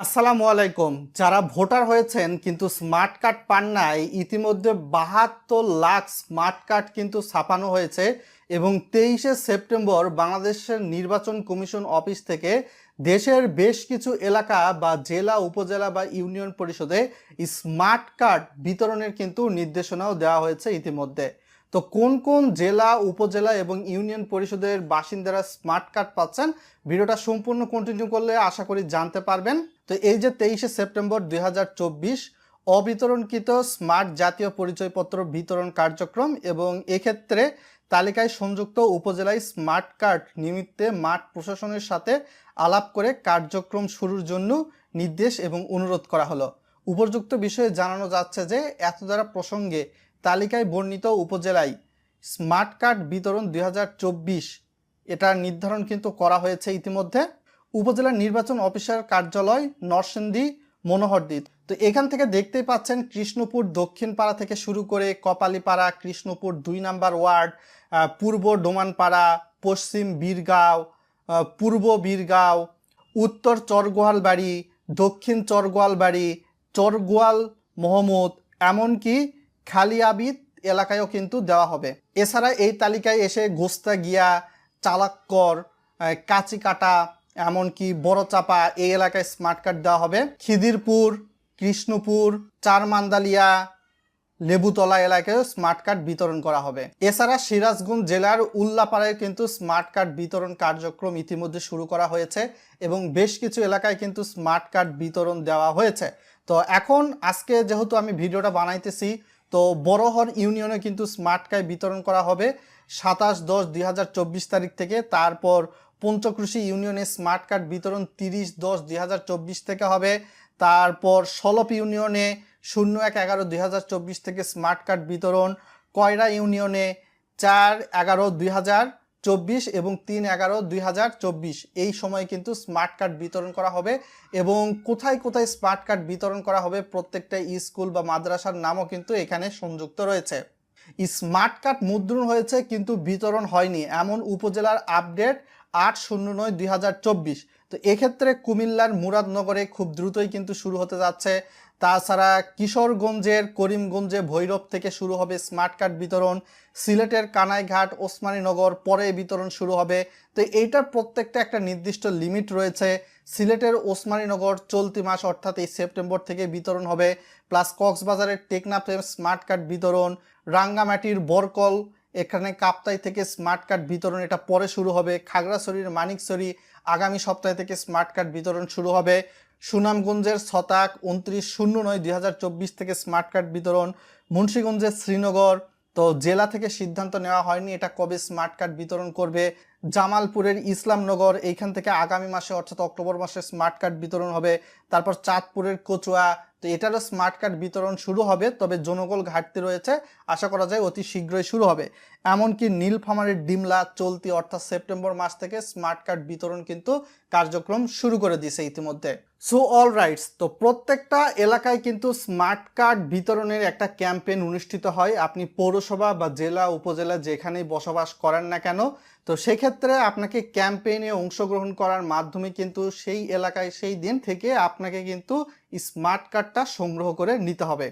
আসসালামু আলাইকুম। যারা ভোটার হয়েছেন কিন্তু স্মার্ট কার্ড পান নাই, ইতিমধ্যে বাহাত্তর লাখ স্মার্ট কার্ড কিন্তু ছাপানো হয়েছে এবং তেইশে সেপ্টেম্বর বাংলাদেশের নির্বাচন কমিশন অফিস থেকে দেশের বেশ কিছু এলাকা বা জেলা, উপজেলা বা ইউনিয়ন পরিষদে স্মার্ট কার্ড বিতরণের কিন্তু নির্দেশনাও দেওয়া হয়েছে ইতিমধ্যে। তো কোন কোন জেলা, উপজেলা এবং ইউনিয়ন পরিষদের বাসিন্দারা স্মার্ট কার্ড পাচ্ছেন? ভিডিওটা সম্পূর্ণ কন্টিনিউ করলে আশা করি জানতে পারবেন। তো এই যে তেইশে সেপ্টেম্বর দু হাজার চব্বিশ, অবিতরণকৃত স্মার্ট জাতীয় পরিচয়পত্র বিতরণ কার্যক্রম এবং এক্ষেত্রে তালিকায় সংযুক্ত উপজেলায় স্মার্ট কার্ড নিমিত্তে মাঠ প্রশাসনের সাথে আলাপ করে কার্যক্রম শুরুর জন্য নির্দেশ এবং অনুরোধ করা হলো। উপযুক্ত বিষয়ে জানানো যাচ্ছে যে, এত দ্বারা প্রসঙ্গে তালিকায় বর্ণিত উপজেলায় স্মার্ট কার্ড বিতরণ দু হাজার চব্বিশ। এটা নির্ধারণ কিন্তু করা হয়েছে ইতিমধ্যে। উপজেলা নির্বাচন অফিসার কার্যালয় নরসিংদী মনোহরদ্বীপ তো এখান থেকে দেখতেই পাচ্ছেন কৃষ্ণপুর দক্ষিণ পাড়া থেকে শুরু করে কপালীপাড়া, কৃষ্ণপুর দুই নাম্বার ওয়ার্ড পূর্ব ডোমানপাড়া, পশ্চিম বীরগাঁও পূর্ব বীরগাঁও, উত্তর চরগোয়াল বাড়ি দক্ষিণ চরগোয়াল বাড়ি চরগোয়াল মোহাম্মদ এমনকি খালিয়াবিদ এলাকায়ও কিন্তু দেওয়া হবে। এছাড়া এই তালিকায় এসে গোস্তা গিয়া চালাক্কর আহ, কাঁচিকাটা এমনকি বড় চাপা এই এলাকায় স্মার্ট কার্ড দেওয়া হবে। খিদিরপুর কৃষ্ণপুর চারমান্দালিয়া লেবুতলা এলাকায় স্মার্ট কার্ড বিতরণ করা হবে। এছাড়া সিরাজগঞ্জ জেলার উল্লাপাড়ায় কিন্তু স্মার্ট কার্ড বিতরণ কার্যক্রম ইতিমধ্যে শুরু করা হয়েছে এবং বেশ কিছু এলাকায় কিন্তু স্মার্ট কার্ড বিতরণ দেওয়া হয়েছে। তো এখন আজকে যেহেতু আমি ভিডিওটা বানাইতেছি তো বড়হর ইউনিয়নে কিন্তু স্মার্ট কার্ড বিতরণ করা হবে সাতাশ দশ দুই তারিখ থেকে। তারপর পঞ্চকৃষি ইউনিয়নে স্মার্ট কার্ড বিতরণ তিরিশ দশ দুই থেকে হবে। তারপর সলপ ইউনিয়নে শূন্য এক এগারো থেকে স্মার্ট কার্ড বিতরণ। কয়রা ইউনিয়নে চার এগারো দুই চব্বিশ এবং তিন এগারো দুই এই সময় কিন্তু স্মার্ট কার্ড বিতরণ করা হবে এবং কোথায় কোথায় স্মার্ট কার্ড বিতরণ করা হবে প্রত্যেকটা স্কুল বা মাদ্রাসার নামও কিন্তু এখানে সংযুক্ত রয়েছে। স্মার্ট কার্ড মুদ্রণ হয়েছে কিন্তু বিতরণ হয়নি। এমন উপজেলার আপডেট আট শূন্য নয় দুই তো এক্ষেত্রে কুমিল্লার মুরাদনগরে খুব দ্রুতই কিন্তু শুরু হতে যাচ্ছে। তাছাড়া কিশোরগঞ্জের করিমগঞ্জে ভৈরব থেকে শুরু হবে স্মার্ট কার্ড বিতরণ, সিলেটের কানাইঘাট, ওসমানীনগর পরে বিতরণ শুরু হবে। তো এইটার প্রত্যেকটা একটা নির্দিষ্ট লিমিট রয়েছে। সিলেটের ওসমানীনগর চলতি মাস অর্থাৎ এই সেপ্টেম্বর থেকে বিতরণ হবে। প্লাস কক্সবাজারের টেকনাফে স্মার্ট কার্ড বিতরণ, রাঙ্গামাটির বরকল, এখানে কাপ্তাই থেকে স্মার্ট কার্ড বিতরণ, এটা পরে শুরু হবে। খাগড়াছড়ির মানিকছড়ি আগামী সপ্তাহ থেকে স্মার্ট কার্ড বিতরণ শুরু হবে। সুনামগঞ্জের শতাক উনত্রিশ শূন্য নয় দুই থেকে স্মার্ট কার্ড বিতরণ, মুন্সীগঞ্জের শ্রীনগর। তো জেলা থেকে সিদ্ধান্ত নেওয়া হয়নি এটা কবে স্মার্ট কার্ড বিতরণ করবে। জামালপুরের ইসলামনগর, এইখান থেকে আগামী মাসে, অর্থাৎ অক্টোবর মাসে স্মার্ট কার্ড বিতরণ হবে। তারপর চাঁদপুরের কচুয়া, তো এটারও স্মার্ট কার্ড বিতরণ শুরু হবে, তবে জনগল ঘাটতি রয়েছে। আশা করা যায় অতি শীঘ্রই শুরু হবে। এমনকি নীলফামারের ডিমলা, চলতি অর্থাৎ সেপ্টেম্বর মাস থেকে স্মার্ট কার্ড বিতরণ কিন্তু কার্যক্রম শুরু করে দিয়েছে ইতিমধ্যে। সো অল রাইটস তো প্রত্যেকটা এলাকায় কিন্তু স্মার্ট কার্ড বিতরণের একটা ক্যাম্পেইন অনুষ্ঠিত হয়। আপনি পৌরসভা বা জেলা, উপজেলা যেখানেই বসবাস করেন না কেন, তো সেক্ষেত্রে আপনাকে ক্যাম্পেইনে অংশগ্রহণ করার মাধ্যমে কিন্তু সেই এলাকায় সেই দিন থেকে আপনাকে কিন্তু স্মার্ট কার্ডটা সংগ্রহ করে নিতে হবে।